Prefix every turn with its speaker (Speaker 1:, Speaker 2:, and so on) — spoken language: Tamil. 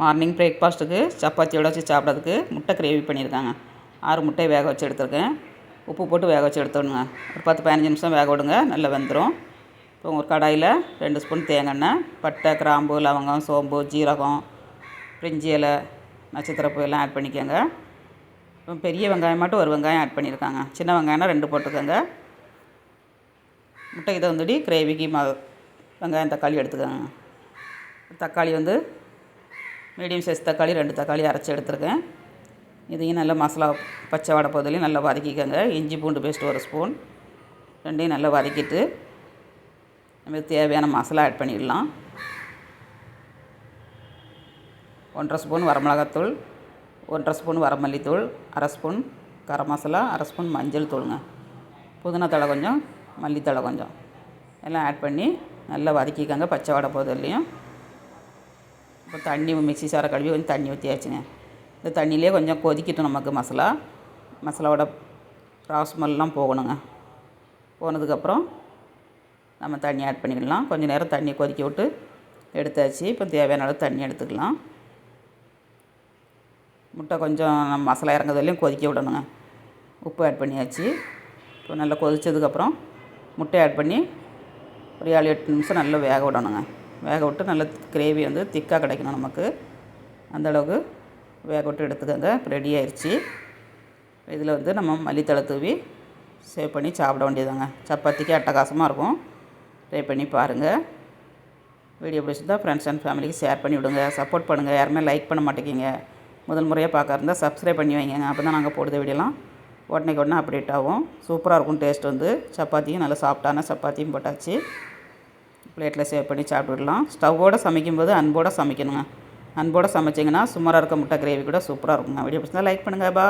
Speaker 1: மார்னிங் பிரேக்ஃபாஸ்ட்டுக்கு சப்பாத்தியோட வச்சு சாப்பிட்றதுக்கு முட்டை கிரேவி பண்ணியிருக்காங்க. ஆறு முட்டையை வேக வச்சு எடுத்துருக்கேன். உப்பு போட்டு வேக வச்சு எடுத்துடணுங்க. ஒரு பத்து பதினஞ்சு நிமிஷம் வேக விடுங்க நல்லா வெந்துடும் இப்போ ஒரு கடாயில் ரெண்டு ஸ்பூன் தேங்காய் எண்ணெய் பட்டை கிராம்பு லவங்கம் சோம்பு ஜீரகம் பிரிஞ்சி இலை நட்சத்திரப்பூ எல்லாம் ஆட் பண்ணிக்கோங்க. இப்போ பெரிய வெங்காயம் மட்டும் ஒரு வெங்காயம் ஆட் பண்ணியிருக்காங்க. சின்ன வெங்காயம்னா ரெண்டு போட்டுக்கோங்க. முட்டை இதை வந்துடி கிரேவிக்கு ம வெங்காயம் தக்காளி எடுத்துக்கோங்க. தக்காளி வந்து மீடியம் சைஸ் தக்காளி ரெண்டு தக்காளி அரைச்சி எடுத்துருக்கேன். இதையும் நல்லா மசாலா பச்சை வடை பகுதியிலையும் நல்லா வதக்கிக்கோங்க. இஞ்சி பூண்டு பேஸ்ட் ஒரு ஸ்பூன் ரெண்டையும் நல்லா வதக்கிட்டு நமக்கு தேவையான மசாலா ஆட் பண்ணிடலாம். ஒன்றரை ஸ்பூன் வரமிளகாத்தூள் ஒன்றரை ஸ்பூன் வரமல்லித்தூள் அரை ஸ்பூன் கரம் மசாலா அரை ஸ்பூன் மஞ்சள் தூளுங்க. புதினா தழை கொஞ்சம் மல்லித்தழை கொஞ்சம். எல்லாம் ஆட் பண்ணி நல்லா வதக்கிக்கோங்க பச்சை வடை போதிலையும். இப்போ தண்ணி மிக்சி சாரை கழுவி கொஞ்சம் தண்ணி ஊற்றியாச்சுங்க இந்த தண்ணியிலே கொஞ்சம் கொதிக்கட்டும் நமக்கு மசாலா. மசாலாவோட ராஸ்மெல்லாம் போகணுங்க. போனதுக்கப்புறம் நம்ம தண்ணி ஆட் பண்ணிக்கலாம். கொஞ்சம் நேரம் தண்ணி கொதிக்க விட்டு எடுத்தாச்சு. இப்போ தேவையான அளவு தண்ணி எடுத்துக்கலாம். முட்டை கொஞ்சம் நம்ம மசாலா இறங்குறதுலையும் கொதிக்க விடணுங்க. உப்பு ஆட் பண்ணியாச்சு. இப்போ நல்லா கொதிச்சதுக்கப்புறம் முட்டை ஆட் பண்ணி ஒரு ஏழு எட்டு நிமிஷம் நல்லா வேக விடணுங்க. வேக விட்டு நல்லா கிரேவி வந்து திக்காக கிடைக்கணும் நமக்கு. அந்தளவுக்கு வேக விட்டு எடுத்துக்கோங்க. இப்போ ரெடி ஆயிடுச்சு இதில் வந்து நம்ம மல்லித்தலை தூவி சேவ் பண்ணி சாப்பிட வேண்டியதாங்க சப்பாத்திக்கு அட்டகாசமாக இருக்கும். ட்ரை பண்ணி பாருங்கள் வீடியோ பிடிச்சிருந்தா ஃப்ரெண்ட்ஸ் அண்ட் ஃபேமிலிக்கு ஷேர் பண்ணி விடுங்க. சப்போர்ட் பண்ணுங்கள் யாருமே லைக் பண்ண மாட்டேங்கிங்க முதல் முறையாக பார்க்க இருந்தால் சப்ஸ்கிரைப் பண்ணி வைங்க. அப்போ தான் நாங்கள் போடுற வீடியோலாம் உடனேக்கு உடனே அப்டேட் ஆகும். சூப்பராக இருக்கும் டேஸ்ட் வந்து. சப்பாத்தியும் நல்லா சாஃப்டான சப்பாத்தியும் போட்டாச்சு. பிளேட்டில் சேவ் பண்ணி சாப்பிட்டுடலாம். ஸ்டவ்வோடு சமைக்கும்போது அன்போடு சமைக்கணுங்க. அன்போடு சமைச்சிங்கன்னா சுமாராக இருக்க முட்டை கிரேவி கூட சூப்பராக இருக்குங்க. வீடியோ பிடிச்சிருந்தா லைக் பண்ணுங்கள் பா